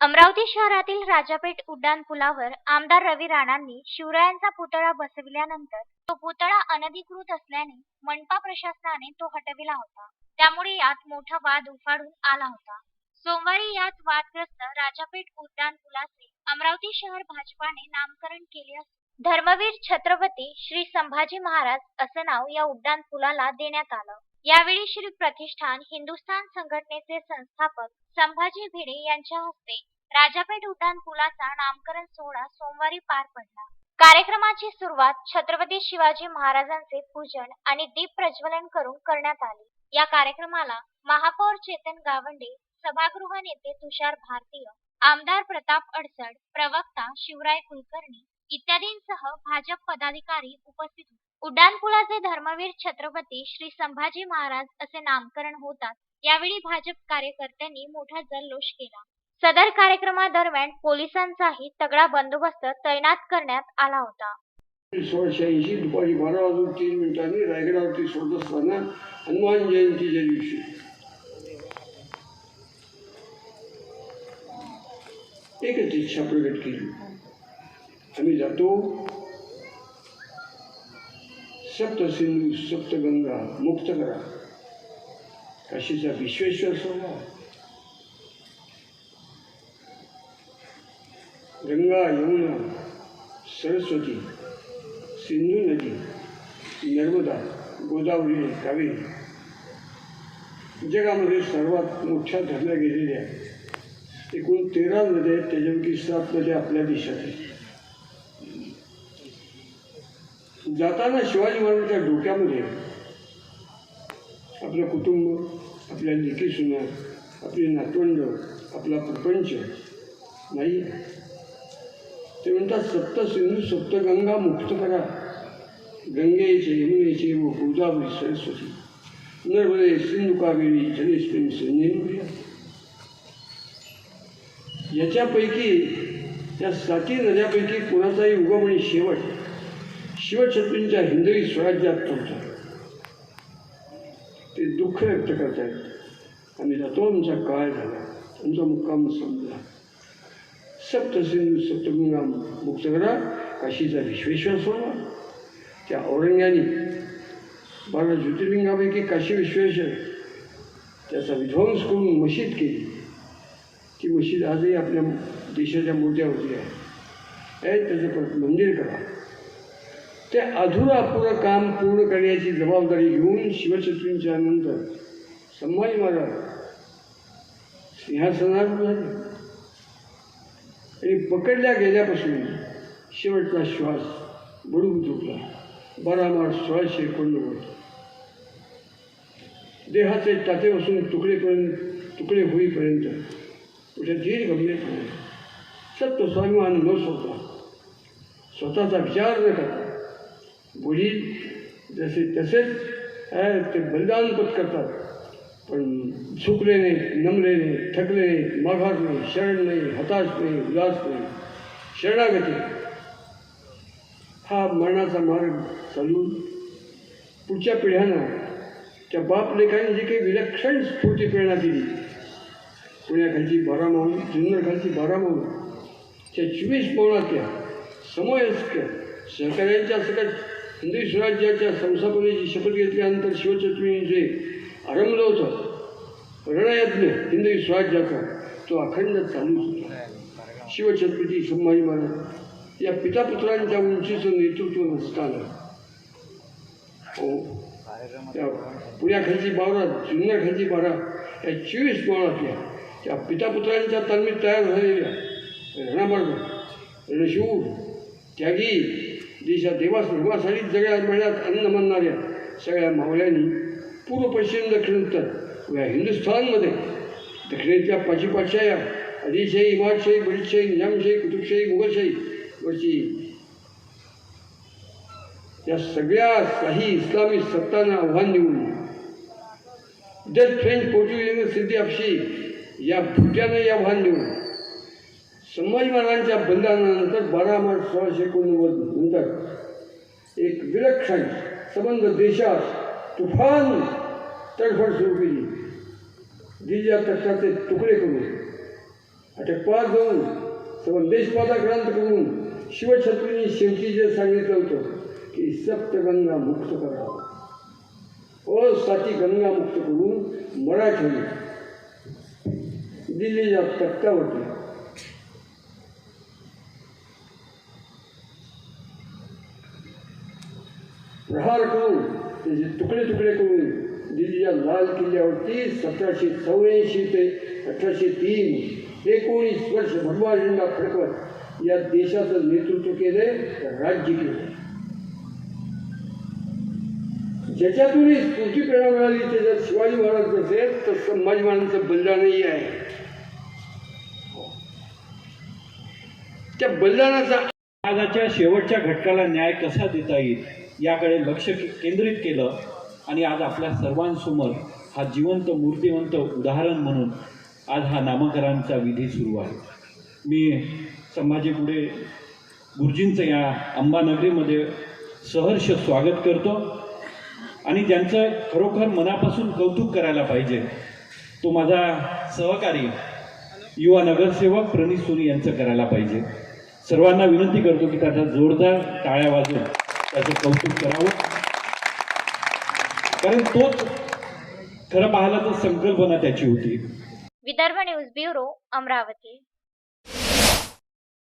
अमरावती शहरातील राजापेठ उड्डाण पुलावर आमदार रवी राणांनी शिवरायांचा पुतळा बसविल्यानंतर तो पुतळा अनधिकृत असल्याने मनपा प्रशासनाने तो हटविला होता. त्यामुळे यात मोठा वाद उफाडून आला होता. सोमवारी यात वादग्रस्त राजापेठ उड्डाण पुलाचे अमरावती शहर भाजपाने नामकरण केले असून धर्मवीर छत्रपती श्री संभाजी महाराज असं नाव या उड्डाण पुलाला देण्यात आलं. यावेळी श्री प्रतिष्ठान हिंदुस्थान संघटनेचे संस्थापक संभाजी भिडे यांच्या हस्ते राजापेठ उड्डाण पुलाचा नामकरण सोहळा सोमवारी पार पडला. कार्यक्रमाची सुरुवात छत्रपती शिवाजी महाराजांचे पूजन आणि दीप प्रज्वलन करून करण्यात आली. या कार्यक्रमाला महापौर चेतन गावंडे सभागृह नेते तुषार भारतीय आमदार प्रताप अडसड प्रवक्ता शिवराय कुलकर्णी इत्यादींसह भाजप पदाधिकारी उपस्थित होते. उड्डाणपुलाचे धर्मवीर छत्रपती श्री संभाजी महाराज असे नामकरण होतात यावेळी भाजप कार्यकर्त्यांनी मोठा जल्लोष केला. सदर कार्यक्रमादरम्यान पोलिसांचाही तगडा बंदोबस्त तैनात करण्यात आला होता. सोळाशे ऐंशी दुपारी बारा वाजून तीन मिनिटांनी रायगडावरती सोडत असताना हनुमान जयंतीच्या दिवशी. एकच इच्छा प्रकट केली. आम्ही जातो सप्त सिंधू सप्तगंगा मुक्त करा. काशीचा विश्वेश्वर सोडा. गंगा यमुना सरस्वती सिंधू नदी नर्मदा गोदावरी कावेरी. जगामध्ये सर्वात मोठ्या धरल्या गेलेल्या एकूण तेरा नद्या आहेत त्याच्यापैकी सात नद्या आपल्या देशात आहेत. जाताना शिवाजी महाराजांच्या डोक्यामध्ये आपलं कुटुंब आपल्या लेखी सुना आपली नातवंड आपला प्रपंच नाही. ते म्हणतात सप्त सिंधू सप्तगंगा मुक्त करा. गंगेचे यमुनेचे व गोदावरी सरस्वती. नर्मदे सिंधू कावेरी जलेश्वरी संजय याच्यापैकी या साती नद्यापैकी कोणाचाही उगम आणि शेवट. शिवछत्रींच्या हिंदवी स्वराज्यात होता ते दुःख व्यक्त करतायत. आम्ही जातो आमचा काळ झाला? तुमचा मुक्काम संपला. सप्तसिंधू सप्तगंगा मुक्त करा काशीचा विश्वेश्वर सोडा त्या औरंग्याने बारा ज्योतिर्लिंगापैकी काशी विश्वेश्वर त्याचा विध्वंस करून मशीद केली. ती मशीद आजही आपल्या देशाच्या मूर्त्या होती आहे. त्याचं परत मंदिर करा. ते अधुरं अपुरं काम पूर्ण करण्याची जबाबदारी घेऊन शिवछत्रींच्या नंतर संभाजी महाराज सिंहासनात झाले आणि पकडल्या गेल्यापासून शेवटचा श्वास बुडून चुकला. बारा मार्च सोळाशे एकोणनव्वद. देहाचे टाचेपासून तुकडेपर्यंत तुकडे होईपर्यंत कुठे धीर गंभीरपणे सत्व स्वाभिमान न स्वतः स्वतःचा विचार न करता मुली जसे तसेच आहे ते बलिदान पत्करतात पण झुकले नाही नमले नाही थकले नाही माघार नाही शरण नाही हताश नाही उदास नाही. शरणागती. हा मरणाचा मार्ग चालून पुढच्या पिढ्यांना त्या बाप लेखाने जी काही विलक्षण स्फूर्ती प्रेरणा दिली. पुण्याखालची बारा माऊली जुन्नरखालची बारा माऊली त्या चोवीस पवनातल्या समयस्क सहकार्यांच्या सकट हिंदवी स्वराज्याच्या संस्थापनेची शपथ घेतल्यानंतर शिवचतुर्थी जे आरंभलं होतं रणयज्ञ हिंदवी स्वराज्याचा तो अखंड चालूच होता. शिवछत्रपती संभाजी महाराज या पितापुत्रांच्या उंचीचं नेतृत्व नसताना हो त्या पुण्याखालची बारा जुन्नरखालची बारा या चोवीस पवनातल्या त्या पितापुत्रांच्या तालमीत तयार झालेल्या रणमार्ग रणशिव त्यागी देशात देवास धर्मासाठी जगल्या महिन्यात अन्न म्हणणाऱ्या सगळ्या मावळ्यांनी पूर्व पश्चिम दक्षिण उत्तर या हिंदुस्थानमध्ये दक्षिणेतल्या पाचीपातशाह्या आदिलशाही इमादशाही बरीचशाही निजामशाही कुतुबशाही मुघलशाही वरची या सगळ्या काही इस्लामी सत्तांना आव्हान देऊन डच फ्रेंच पोर्चुगीज सिद्धी आपशी या भुट्यानं आव्हान देऊन संभाजी महाराजांच्या बंधनानंतर बारा मार्च सोळाशे एकोणनव्वद नंतर एक विलक्षण संबंध देशात तुफान तडफड सुरू केली. दिल्लीच्या तक्षाचे तुकडे करून अटकपात जाऊन संदेशपादा क्रांत करून शिवछत्रींनी शेवटी जे सांगितलं होतं की सप्तगंगा मुक्त करा. ओ गंगा मुक्त करून मराठी दिल्लीच्या तख्तावरती प्रहार करून त्याचे तुकडे तुकडे करून दिल्लीच्या लाल किल्ल्यावरती सतराशे चौऱ्याऐंशी ते अठराशे तीन एकोणीस वर्ष भगवा झेंडा फडकवत या देशाचं नेतृत्व केले राज्य केले. ज्याच्यातूनही स्फूर्ती प्रेरणा मिळाली त्याच्यात शिवाजी महाराज असेल तर संभाजी महाराजांचं बलिदानही आहे. त्या बलिदानाचा आजच्या शेवटच्या घटकाला न्याय कसा देता येईल? याकडे लक्ष केंद्रित केलं आणि आज आपल्या सर्वांसमोर हा जिवंत मूर्तिवंत उदाहरण म्हणून आज हा नामकरणचा विधी सुरू आहे. मी संभाजी पुढे गुरुजींचं या अंबानगरीमध्ये सहर्ष स्वागत करतो आणि त्यांचं खरोखर मनापासून कौतुक करायला पाहिजे. तो माझा सहकारी युवा नगरसेवक प्रणित सोनी यांचं करायला पाहिजे. सर्वांना विनंती करतो की त्याचा जोरदार टाळ्या वाजून त्याचं कौतुक करावं. कारण तोच खरं पाहिलं तर संकल्पना त्याची होती. Vidarbha news bureau Amravati.